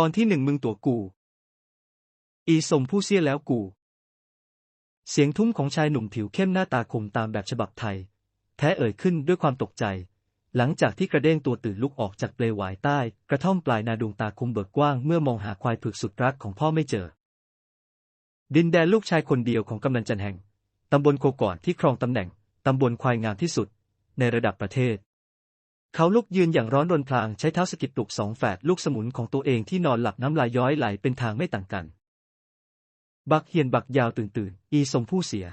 ตอนที่หนึ่งมึงตัวกู อีสมผู้เสียแล้วกู เสียงทุ้มของชายหนุ่มผิวเข้มหน้าตาคมตามแบบฉบับไทย แท้เอ่ยขึ้นด้วยความตกใจ หลังจากที่กระเด้งตัวตื่นลุกออกจากเปลวหวายใต้ กระท่อมปลายนาดวงตาคมเบิกกว้างเมื่อมองหาควายผึกสุดรักของพ่อไม่เจอ ดินแดนลูกชายคนเดียวของกำนันจันแห่งตำบลโคก่อนที่ครองตำแหน่งตำบลควายงามที่สุด ในระดับประเทศ เขาลุกยืนอย่างร้อนรนพลางใช้เท้าสะกิดปลุกสองแฝดลูกสมุนของตัวเองที่นอนหลับน้ำลายย้อยไหลเป็นทางไม่ต่างกัน บักเฮียนบักยาวตื่นตื่น อีสมผู้เสีย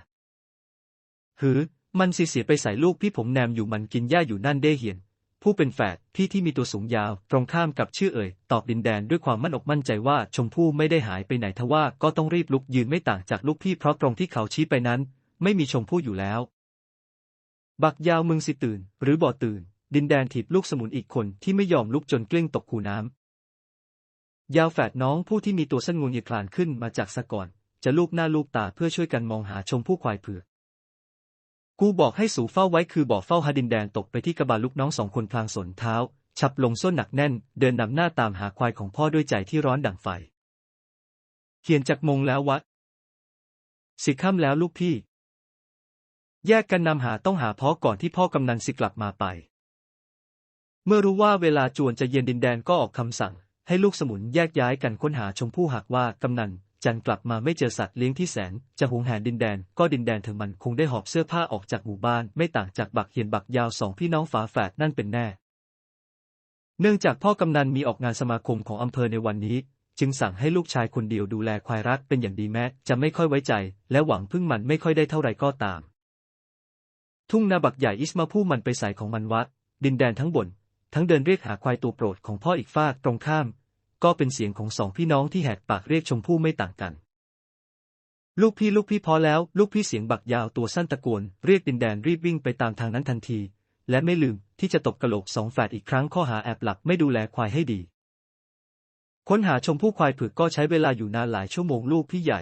หือ มันสิเสียไปใส่ลูกพี่ผมแนมอยู่มันกินหญ้าอยู่นั่นเด้เฮียน ผู้เป็นแฝดพี่ที่มีตัวสูงยาว ตรงข้ามกับชื่อเอ่ย ตอบดินแดนด้วยความมั่นอกมั่นใจว่าชมพู่ไม่ได้หายไปไหนทว่าก็ต้องรีบลุกยืนไม่ต่างจากลูกพี่เพราะตรงที่เขาชี้ไปนั้น ไม่มีชมพู่อยู่แล้ว บักยาวมึงสิตื่น หรือบ่ตื่น ดินแดนถีบลูกสมุนอีกคนที่ไม่ยอมลุกจนกลิ้งตกคูน้ำ ยาวแฝดน้องผู้ที่มีตัวสั้นงวงเหยียคลานขึ้นมาจากสะก่อน จะลูกหน้าลูกตาเพื่อช่วยกันมองหาชมพู่ควายเผือก กูบอกให้สูเฝ้าไว้คือบอกเฝ้าหาดินแดนตกไปที่กระบาลูกน้องสองคนพลางสนเท้า ฉับลงส้นหนักแน่น เดินนำหน้าตามหาควายของพ่อด้วยใจที่ร้อนดั่งไฟ เขียนจากมงแล้ววัด สิค่ำแล้วลูกพี่ แยกกันนำหาต้องหาพ่อก่อนที่พ่อกำนันสิกลับมาไป เมื่อรู้ว่าเวลาจวนจะเย็นดินแดนก็ออกคำสั่ง ให้ลูกสมุนแยกย้ายกันค้นหาชมพู่หากว่ากำนันจันกลับมาไม่เจอสัตว์เลี้ยงที่แสน จะหวงแหนดินแดน ก็ดินแดนเธอมันคงได้หอบเสื้อผ้าออกจากหมู่บ้าน ไม่ต่างจากบักเหียนบักยาวสองพี่น้องฝาแฝดนั่นเป็นแน่ เนื่องจากพ่อกำนันมีออกงานสมาคมของอำเภอในวันนี้ จึงสั่งให้ลูกชายคนเดียวดูแลควายรักเป็นอย่างดีแม้จะไม่ค่อยไว้ใจ และหวังพึ่งมันไม่ค่อยได้เท่าไรก็ตาม ทุ่งนาบักใหญ่อิสมาผู้มันไปสายของมันวัดดินแดนทั้งบน ทั้งเดินเรียกหาควายตัวโปรดของพ่ออีกฟากตรงข้าม ก็เป็นเสียงของสองพี่น้องที่แหกปากเรียกชมพู่ไม่ต่างกัน ลูกพี่ลูกพี่พอแล้ว ลูกพี่เสียงบักยาวตัวสั้นตะโกนเรียกดินแดนรีบวิ่งไปตามทางนั้นทันที และไม่ลืมที่จะตบกระโหลกสองแฝดอีกครั้งข้อหาแอบหลับไม่ดูแลควายให้ดี ค้นหาชมพู่ควายผือกก็ใช้เวลาอยู่นานหลายชั่วโมงลูกพี่ใหญ่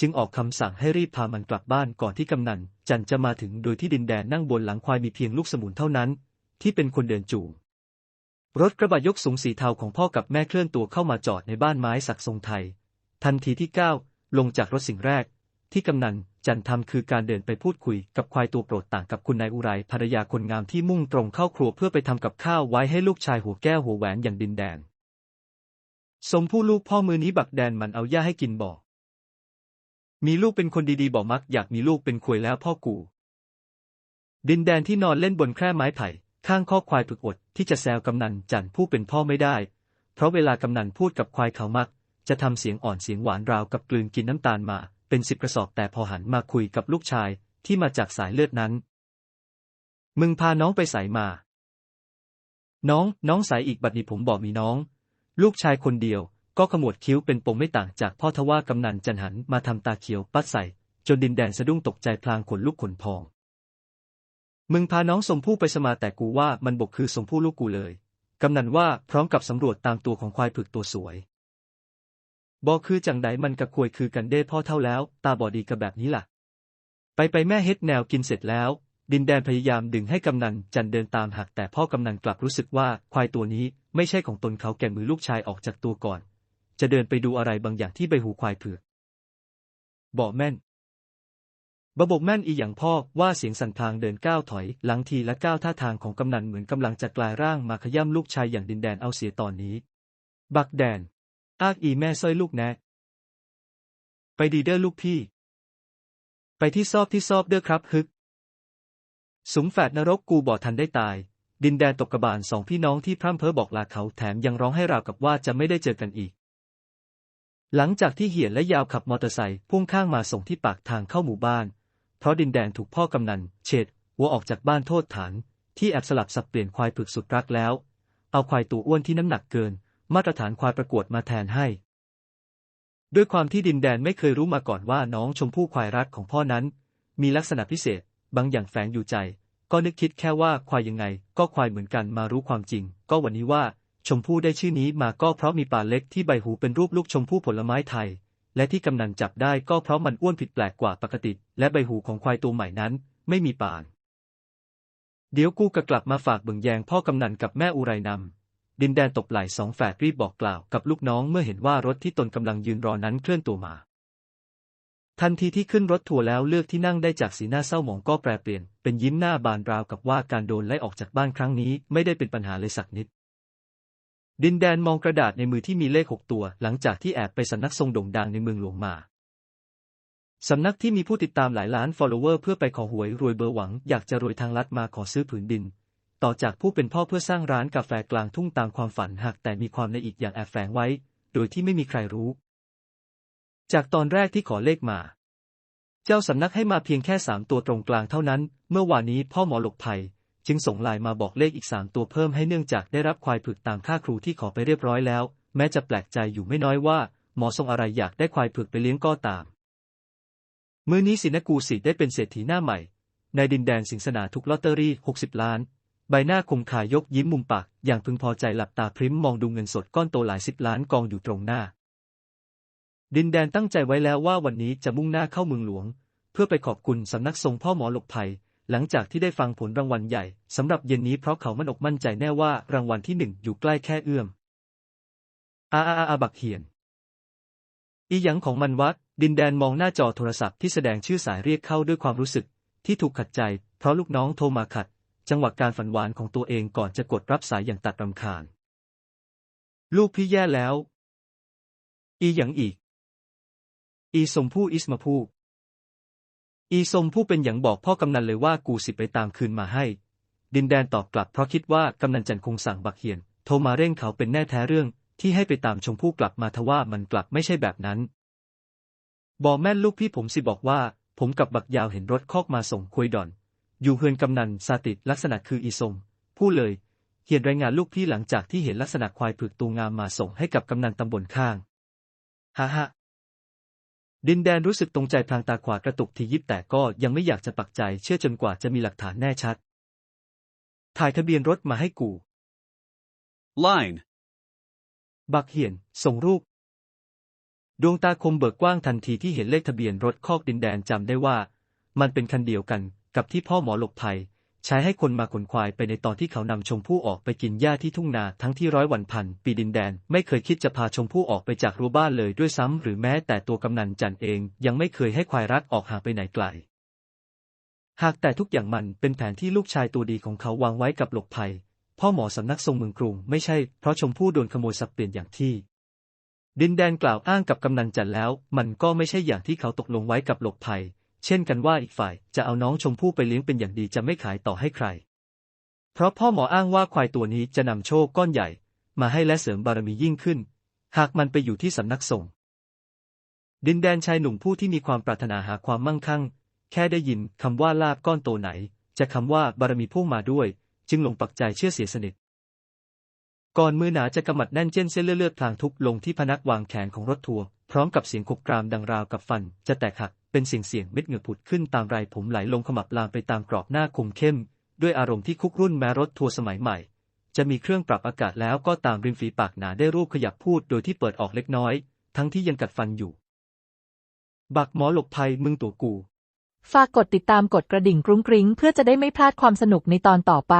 จึงออกคำสั่งให้รีบพามันกลับบ้านก่อนที่กำนันจันจะมาถึงโดยที่ดินแดนนั่งบนหลังควายมีเพียงลูกสมุนเท่านั้น ที่เป็นคนเดินจูง รถกระบะยกสูงสีเทาของพ่อกับแม่เคลื่อนตัวเข้ามาจอดในบ้านไม้สักทรงไทย ทันทีที่ก้าวลงจากรถสิ่งแรก ที่กำนันจันทำคือการเดินไปพูดคุยกับควายตัวโปรดต่างกับคุณนายอุไรภรรยาคนงามที่มุ่งตรงเข้าครัวเพื่อไปทำกับข้าวไว้ให้ลูกชายหัวแก้วหัวแหวนอย่างดินแดน สมผู้ลูกพ่อมือนี้บักแดนมันเอาย่าให้กินบอก มีลูกเป็นคนดีๆบอกมัก อยากมีลูกเป็นควยแล้วพ่อกู ดินแดนที่นอนเล่นบนแคร่ไม้ไผ่ ข้างข้อควายฝึกอดที่จะแซวกำนันจันผู้เป็นพ่อไม่ได้ เพราะเวลากำนันพูดกับควายเขามัก จะทำเสียงอ่อนเสียงหวานราวกับกลืนกินน้ำตาลมา เป็นสิบกระสอบแต่พอหันมาคุยกับลูกชายที่มาจากสายเลือดนั้น มึงพาน้องไปใส่มา น้อง น้องสายอีกบัดนี้ผมบอกมีน้อง ลูกชายคนเดียว ก็ขมวดคิ้วเป็นปมไม่ต่างจากพ่อทว่ากำนันจันหันมาทำตาเขียวปัดใส่ จนดินแดนสะดุ้งตกใจพลางขนลุกขนพอง มึงพาน้องสมพู่ไปสมาแต่กูว่ามันบกคือสมพู่ลูกกูเลย กำนันว่าพร้อมกับสำรวจตามตัวของควายผึกตัวสวย บอกคือจังใดมันกะควยคือกันเด้พ่อเท่าแล้ว ตาบอดีกับแบบนี้ล่ะ ไปไปแม่เฮ็ดแนวกินเสร็จแล้ว ดินแดนพยายามดึงให้กำนันจันเดินตามหักแต่พ่อกำนันกลับรู้สึกว่าควายตัวนี้ไม่ใช่ของตนเขาแก่มือลูกชายออกจากตัวก่อน จะเดินไปดูอะไรบางอย่างที่ใบหูควายเผือกบอกแม่น บะบบแม่นอีอย่างพ่อว่าเสียงสั่นพลางเดินก้าวถอย หลังทีและก้าวท่าทางของกำนันเหมือนกำลังจะกลายร่างมาขย่ำลูกชายอย่างดินแดนเอาเสียตอนนี้ บักแดน อากอีแม่ซ้อยลูกแนะ ไปดีเด้อลูกพี่ ไปที่ซอบที่ซอบเด้อครับฮึก สุมแฝดนรกกูบ่ทันได้ตาย ดินแดนตกกระบาลสองพี่น้องที่พร่ำเพ้อบอกลาเขาแถมยังร้องให้ราวกับว่าจะไม่ได้เจอกันอีกหลังจากที่เหียนและยาวขับมอเตอร์ไซค์พุ่งข้างมาส่งที่ปากทางเข้าหมู่บ้าน เพราะดินแดนถูกพ่อกำนัน เฉดหัวออกจากบ้านโทษฐาน ที่แอบสลับสับเปลี่ยนควายผึกสุดรักแล้ว เอาควายตัวอ้วนที่น้ำหนักเกิน มาตรฐานควายประกวดมาแทนให้ ด้วยความที่ดินแดนไม่เคยรู้มาก่อนว่าน้องชมพู่ควายรักของพ่อนั้น มีลักษณะพิเศษ บางอย่างแฝงอยู่ใจ ก็นึกคิดแค่ว่าควายยังไง ก็ควายเหมือนกันมารู้ความจริง ก็วันนี้ว่าชมพู่ได้ชื่อนี้มาก็เพราะมีปลาเล็กที่ใบหูเป็นรูปลูกชมพู่ผลไม้ไทย และที่กำนันจับได้ก็เพราะมันอ้วนผิดแปลกกว่าปกติ และใบหูของควายตัวใหม่นั้น ไม่มีปานเดี๋ยวกูกะกลับมาฝากเบิ่งแยงพ่อกำนันกับแม่อุไรนำดินแดนตบไหลสองแฝดรีบบอกกล่าวกับลูกน้องเมื่อเห็นว่ารถที่ตนกำลังยืนรอนั้นเคลื่อนตัวมา ทันทีที่ขึ้นรถทัวร์แล้วเลือกที่นั่งได้จากสีหน้าเศร้าหมองก็แปรเปลี่ยน เป็นยิ้มหน้าบานราวกับว่าการโดนไล่ออกจากบ้านครั้งนี้ไม่ได้เป็นปัญหาเลยสักนิด ดินแดนมองกระดาษในมือที่มีเลขหกตัว หลังจากที่แอบไปสำนักทรงโด่งดังในเมืองหลวงมาสำนักที่มีผู้ติดตามหลายล้าน follower เพื่อไปขอหวยรวยเบอร์หวัง อยากจะรวยทางลัดมาขอซื้อผืนดิน ต่อจากผู้เป็นพ่อเพื่อสร้างร้านกาแฟกลางทุ่งตามความฝันหากแต่มีความในอีกอย่างแอบแฝงไว้ โดยที่ไม่มีใครรู้ จากตอนแรกที่ขอเลขมา เจ้าสำนักให้มาเพียงแค่สามตัวตรงกลางเท่านั้น เมื่อวานนี้พ่อหมอหลกภัย จึงส่งไลน์มาบอกเลขอีกสามตัวเพิ่มให้เนื่องจากได้รับควายผึกตามค่าครูที่ขอไปเรียบร้อยแล้ว แม้จะแปลกใจอยู่ไม่น้อยว่า หมอทรงอะไรอยากได้ควายผึกไปเลี้ยงก็ตาม มื้อนี้สินกูสิได้เป็นเศรษฐีหน้าใหม่ ในดินแดนสิงสนาทุกลอตเตอรี่ 60 ล้าน ใบหน้าคมขายกยิ้มมุมปากอย่างพึงพอใจหลับตาพริ้มมองดูเงินสดก้อนโตหลายสิบล้านกองอยู่ตรงหน้า ดินแดนตั้งใจไว้แล้วว่าวันนี้จะมุ่งหน้าเข้าเมืองหลวง เพื่อไปขอบคุณสำนักทรงพ่อหมอหลกภัย หลังจากที่ได้ฟังผลรางวัลใหญ่สำหรับเย็นนี้เพราะเขามั่นอกมั่นใจแน่ว่ารางวัลที่หนึ่งอยู่ใกล้แค่เอื้อม อาอาอาอาบักเหียน อีหยังของมันวะดินแดนมองหน้าจอโทรศัพท์ที่แสดงชื่อสายเรียกเข้าด้วยความรู้สึก ที่ถูกขัดใจ เพราะลูกน้องโทรมาขัด จังหวะการฝันหวานของตัวเองก่อนจะกดรับสายอย่างตัดรำคาญ ลูกพี่แย่แล้ว อีหยังอีก อีสมผู้อิสมาผู้ อีสมผู้เป็นอย่างบอกพ่อกำนันเลยว่ากูสิไปตามคืนมาให้ ดินแดนตอบกลับเพราะคิดว่ากำนันจันคงสั่งบักเหียน โทรมาเร่งเขาเป็นแน่แท้เรื่องที่ให้ไปตามชมพู่กลับมาทว่ามันกลับไม่ใช่แบบนั้น บอกแม่นลูกพี่ผมสิบอกว่า ผมกับบักยาวเห็นรถคอกมาส่งคุยดอน อยู่เฮือนกำนันซาติดลักษณะคืออีสมผู้เลยเขียนรายงานลูกพี่หลังจากที่เห็นลักษณะควายผึกตูงามมาส่งให้กับกำนันตำบลข้าง ฮ่าฮ่า ดินแดนรู้สึกตรงใจพลางตาขวากระตุกทียิบแต่ก็ยังไม่อยากจะปักใจเชื่อจนกว่าจะมีหลักฐานแน่ชัด ถ่ายทะเบียนรถมาให้กู Line. บักเหียน ส่งรูป ดวงตาคมเบิกกว้างทันทีที่เห็นเลขทะเบียนรถคอกดินแดนจำได้ว่า มันเป็นคันเดียวกันกับที่พ่อหมอหลกภัย ใช้ให้คนมาขนควายไปในตอนที่เขานำชมพู่ออกไปกินหญ้าที่ทุ่งนาทั้งที่ร้อยวันพันปีดินแดน ไม่เคยคิดจะพาชมพู่ออกไปจากรั้วบ้านเลยด้วยซ้ำหรือแม้แต่ตัวกำนันจันเองยังไม่เคยให้ควายรักออกหาไปไหนไกล หากแต่ทุกอย่างมันเป็นแผนที่ลูกชายตัวดีของเขาวางไว้กับหลกภัย พ่อหมอสำนักทรงเมืองกรุงไม่ใช่เพราะชมพู่โดนขโมยสับเปลี่ยนอย่างที่ดินแดนกล่าวอ้างกับกำนันจันแล้ว มันก็ไม่ใช่อย่างที่เขาตกลงไว้กับหลกภัย เช่นกันว่าอีกฝ่ายจะเอาน้องชมพู่ไปเลี้ยงเป็นอย่างดีจะไม่ขายต่อให้ใคร เพราะพ่อหมออ้างว่าควายตัวนี้จะนำโชคก้อนใหญ่ มาให้และเสริมบารมียิ่งขึ้น หากมันไปอยู่ที่สำนักสงฆ์ดินแดนชายหนุ่มผู้ที่มีความปรารถนาหาความมั่งคั่ง แค่ได้ยินคำว่าลาบก้อนโตไหน จะคำว่าบารมีพุ่งมาด้วย จึงหลงปักใจเชื่อเสียสนิทก่อนมือหนาจะกำมัดแน่นเจ้นเส้นเลือดพลางทุบลงที่พนักวางแขนของรถทัวร์พร้อมกับเสียงขบกรามดังราวกับฟันจะแตกหัก เป็นเสียงเสียงเม็ดเหงื่อผุดขึ้นตามไรผมไหลลงขมับลามไปตามกรอบหน้าคมเข้ม ด้วยอารมณ์ที่คุกรุ่นแม้รถทัวร์สมัยใหม่ จะมีเครื่องปรับอากาศแล้วก็ตามริมฝีปากหนาได้รูปขยับพูดโดยที่เปิดออกเล็กน้อย ทั้งที่ยังกัดฟันอยู่ บักหมอหลบภัยมึงตัวกู ฝากกดติดตามกดกระดิ่งกรุ้งกริ้งเพื่อจะได้ไม่พลาดความสนุกในตอนต่อไป